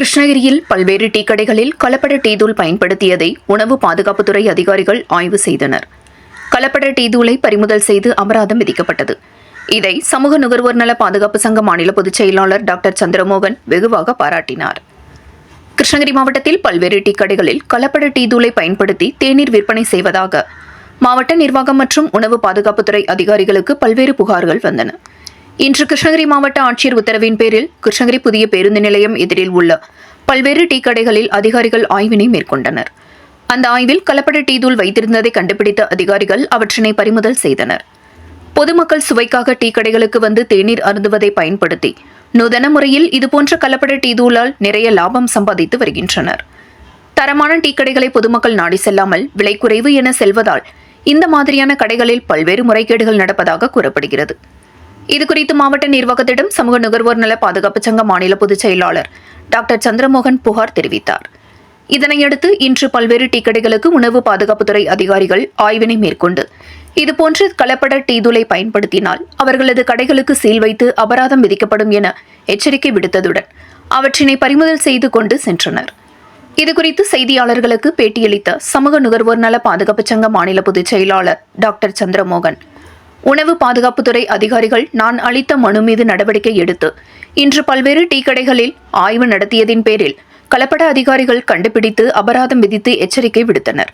கிருஷ்ணகிரியில் பல்வேறு டீ கடைகளில் கலப்பட டீ தூள் பயன்படுத்தியதை உணவு பாதுகாப்புத்துறை அதிகாரிகள் ஆய்வு செய்தனர். கலப்பட டீ தூளை பறிமுதல் செய்து அபராதம் விதிக்கப்பட்டது. இதை சமூக நுகர்வோர் நல பாதுகாப்பு சங்க மாநில பொதுச் செயலாளர் டாக்டர் சந்திரமோகன் வெகுவாக பாராட்டினார். கிருஷ்ணகிரி மாவட்டத்தில் பல்வேறு டீ கடைகளில் கலப்பட டீ தூளை பயன்படுத்தி தேநீர் விற்பனை செய்வதாக மாவட்ட நிர்வாகம் மற்றும் உணவு பாதுகாப்புத்துறை அதிகாரிகளுக்கு பல்வேறு புகார்கள் வந்தன. இன்று கிருஷ்ணகிரி மாவட்ட ஆட்சியர் உத்தரவின் பேரில் கிருஷ்ணகிரி புதிய பேருந்து நிலையம் எதிரில் உள்ள பல்வேறு டீ கடைகளில் அதிகாரிகள் ஆய்வினை மேற்கொண்டனர். அந்த ஆய்வில் கலப்பட டீ தூள் வைத்திருந்ததை கண்டுபிடித்த அதிகாரிகள் அவற்றினை பறிமுதல் செய்தனர். பொதுமக்கள் சுவைக்காக டீ கடைகளுக்கு வந்து தேநீர் அருந்துவதை பயன்படுத்தி நூதன முறையில் இதுபோன்ற கலப்பட டீ தூளால் நிறைய லாபம் சம்பாதித்து வருகின்றனர். தரமான டீ கடைகளை பொதுமக்கள் நாடி செல்லாமல் விலை குறைவு என செல்வதால் இந்த மாதிரியான கடைகளில் பல்வேறு முறைகேடுகள் நடப்பதாக கூறப்படுகிறது. இதுகுறித்து மாவட்ட நிர்வாகத்திடம் சமூக நுகர்வோர் நல பாதுகாப்பு சங்க மாநில பொதுச் செயலாளர் டாக்டர் சந்திரமோகன் புகார் தெரிவித்தார். இதனையடுத்து இன்று பல்வேறு டீ கடைகளுக்கு உணவு பாதுகாப்புத்துறை அதிகாரிகள் ஆய்வினை மேற்கொண்டு இதுபோன்று கலப்பட டீதுளை பயன்படுத்தினால் அவர்களது கடைகளுக்கு சீல் வைத்து அபராதம் விதிக்கப்படும் என எச்சரிக்கை விடுத்ததுடன் அவற்றினை பறிமுதல் செய்து கொண்டு சென்றனர். இதுகுறித்து செய்தியாளர்களுக்கு பேட்டியளித்த சமூக நுகர்வோர் நல பாதுகாப்பு சங்க மாநில பொதுச் செயலாளர் டாக்டர் சந்திரமோகன் உணவு பாதுகாப்புத்துறை அதிகாரிகள் நான் அளித்த மனு மீது நடவடிக்கை எடுத்து இன்று பல்வேறு டீ கடைகளில் ஆய்வு நடத்தியதின் பேரில் கலப்பட அதிகாரிகள் கண்டுபிடித்து அபராதம் விதித்து எச்சரிக்கை விடுத்தனர்.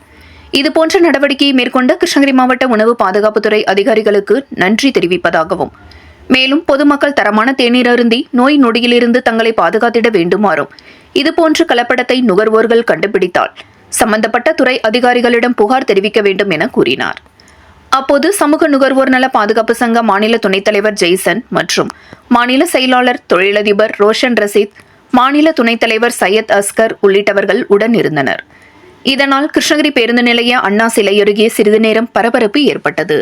இதுபோன்ற நடவடிக்கையை மேற்கொண்ட கிருஷ்ணகிரி மாவட்ட உணவு பாதுகாப்புத்துறை அதிகாரிகளுக்கு நன்றி தெரிவிப்பதாகவும் மேலும் பொதுமக்கள் தரமான தேநீர் அருந்தி நோய் நொடியிலிருந்து தங்களை பாதுகாத்திட வேண்டுமாறும் இதுபோன்ற கலப்படத்தை நுகர்வோர்கள் கண்டுபிடித்தால் சம்பந்தப்பட்ட துறை அதிகாரிகளிடம் புகார் தெரிவிக்க வேண்டும் என கூறினார். அப்போது சமூக நுகர்வோர் நல பாதுகாப்பு சங்க மாநில துணைத் தலைவர் ஜெய்சன் மற்றும் மாநில செயலாளர் தொழிலதிபர் ரோஷன் ரசீத் மாநில துணைத் தலைவர் சையத் அஸ்கர் உள்ளிட்டவர்கள் உடன் இருந்தனர். இதனால் கிருஷ்ணகிரி பேருந்து நிலைய அண்ணா சிலை அருகே சிறிது நேரம் பரபரப்பு ஏற்பட்டது.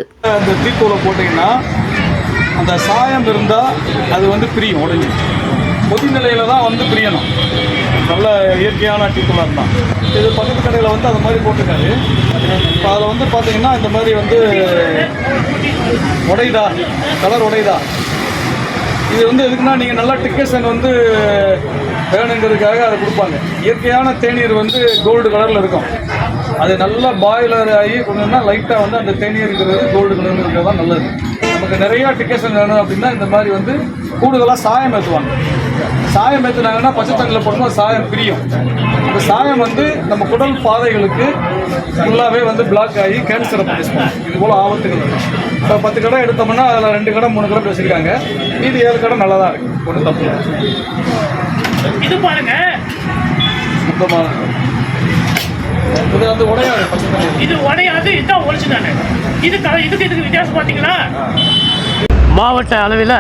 அந்த சாயம் இருந்தால் அது வந்து பிரியும் உடஞ்சி பொது நிலையில் தான் வந்து பிரியணும். நல்ல இயற்கையான டீத்தூளாக இருந்தால் இது பக்கத்து கடையில் வந்து அது மாதிரி போட்டிருக்காரு. வந்து பார்த்தீங்கன்னா இந்த மாதிரி வந்து உடையுதா கலர் உடையுதா இது வந்து எதுக்குன்னா நீங்கள் நல்லா டிக்கெஷன் வந்து வேணுங்கிறதுக்காக அதை கொடுப்பாங்க. இயற்கையான தேநீர் வந்து கோல்டு கலரில் இருக்கும். அது நல்லா பாய்லர் ஆகி கொஞ்சம்னா லைட்டாக வந்து அந்த தேநீருங்கிறது இருக்கிறது கோல்டு கலரில் இருக்கிறது தான் நல்லது. நமக்கு நிறையா டிக்கெஷன் வேணும் அப்படின்னா இந்த மாதிரி வந்து கூடுதலாக சாயம் ஏற்றுவாங்க சாயம் ஏற்றுனாங்கன்னா பச்சை தண்ணியில் போடணும் சாயம் பிரியும். இந்த சாயம் வந்து நம்ம குடல் பாதைகளுக்கு ஃபுல்லாகவே வந்து பிளாக் ஆகி கேன்சரை பண்ணும் இது போல் ஆபத்துகள் இப்போ பத்து கடை எடுத்தோம்னா அதில் ரெண்டு கடை மூணு கடை பேசியிருக்காங்க. மீதி ஏழு கடை நல்லா தான் இருக்குது ஒன்றும் தப்பு இது பாருங்க. சுத்தமாக இது வந்து உடையாது இது உடையாது இதுதான் ஒரிஜினல் இது இதுக்கு இதுக்கு வித்தியாசம் பார்த்தீங்களா? மாவட்ட அளவில்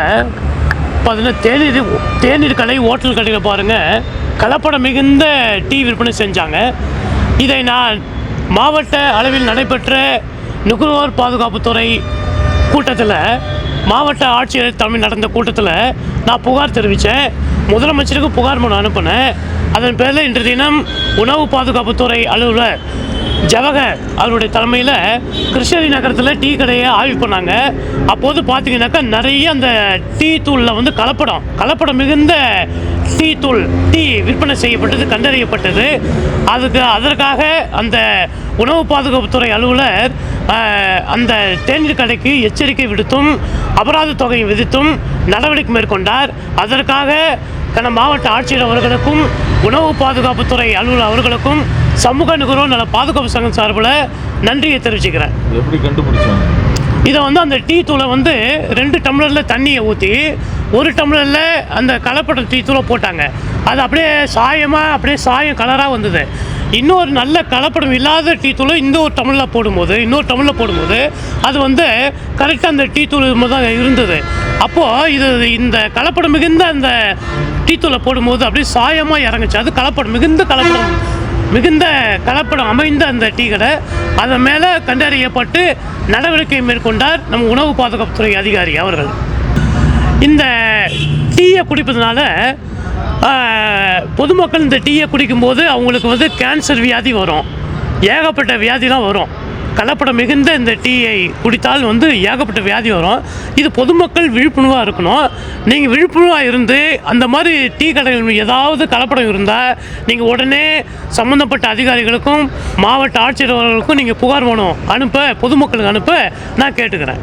பார்த்தீங்கன்னா தேநீர் தேநீர் கடை ஹோட்டல் கடையில் பாருங்கள் கலப்படம் மிகுந்த டீ விற்பனை செஞ்சாங்க. இதை நான் மாவட்ட அளவில் நடைபெற்ற நுகர்வோர் பாதுகாப்புத்துறை கூட்டத்தில் மாவட்ட ஆட்சியர் தலைமையில் நடந்த கூட்டத்தில் நான் புகார் தெரிவித்தேன் முதலமைச்சருக்கு புகார் மனு அனுப்பினேன். அதன் பேரில் இன்று தினம் உணவு பாதுகாப்புத்துறை அலுவலர் ஜவஹர் அவருடைய தலைமையில் கிருஷ்ணகிரி நகரத்தில் டீ கடையை ஆய்வு பண்ணாங்க. அப்போது பார்த்தீங்கன்னாக்கா நிறைய அந்த டீ தூளில் வந்து கலப்படம் கலப்படம் மிகுந்த டீ தூள் டீ விற்பனை செய்யப்பட்டது கண்டறியப்பட்டது. அதுக்கு அதற்காக அந்த உணவு பாதுகாப்புத்துறை அலுவலர் அந்த தேநீர் கடைக்கு எச்சரிக்கை விடுத்தும் அபராத தொகையை விதித்தும் நடவடிக்கை மேற்கொண்டார். அதற்காக தன மாவட்ட ஆட்சியர் அவர்களுக்கும் உணவு பாதுகாப்புத்துறை அலுவலர் அவர்களுக்கும் சமூக நுகர்வோர் நல பாதுகாப்பு சங்கம் சார்பில் நன்றியை தெரிவிச்சுக்கிறேன். எப்படி கண்டுபிடிச்சாங்க இதை வந்து அந்த டீ தூளை வந்து ரெண்டு டம்ளரில் தண்ணியை ஊற்றி ஒரு டம்ளரில் அந்த கலப்பட டீ தூளை போட்டாங்க. அது அப்படியே சாயமாக அப்படியே சாயம் கலராக வந்தது. இன்னொரு நல்ல கலப்படம் இல்லாத டீ தூளை இந்த ஒரு போடும்போது இன்னொரு தமிழில் போடும்போது அது வந்து கரெக்டாக அந்த டீ தூள் தான் இருந்தது. அப்போது இது இந்த கலப்படம் மிகுந்த அந்த டீ தூளை போடும்போது அப்படியே சாயமாக இறங்குச்சு. அது கலப்படம் மிகுந்த கலப்படம். மிகுந்த கலப்படம் அமைந்த அந்த டீ கடை. அதன் மேலே கண்டறியப்பட்டு நடவடிக்கை மேற்கொண்டார் நம்ம உணவு பாதுகாப்புத்துறை அதிகாரி அவர்கள். இந்த டீயை குடிப்பதனால பொதுமக்கள் இந்த டீயை குடிக்கும்போது அவங்களுக்கு வந்து கேன்சர் வியாதி வரும். ஏகப்பட்ட வியாதிலாம் வரும். கலப்படம் மிகுந்த இந்த டீயை குடித்தால் வந்து ஏகப்பட்ட வியாதி வரும். இது பொதுமக்கள் விழிப்புணர்வாக இருக்கணும். நீங்கள் விழிப்புணர்வாக இருந்து அந்த மாதிரி டீ கடைகள் ஏதாவது கலப்படம் இருந்தால் நீங்கள் உடனே சம்மந்தப்பட்ட அதிகாரிகளுக்கும் மாவட்ட ஆட்சியர்களுக்கும் நீங்கள் புகார் வேணும். அனுப்ப பொதுமக்களுக்கு அனுப்ப நான் கேட்டுக்கிறேன்.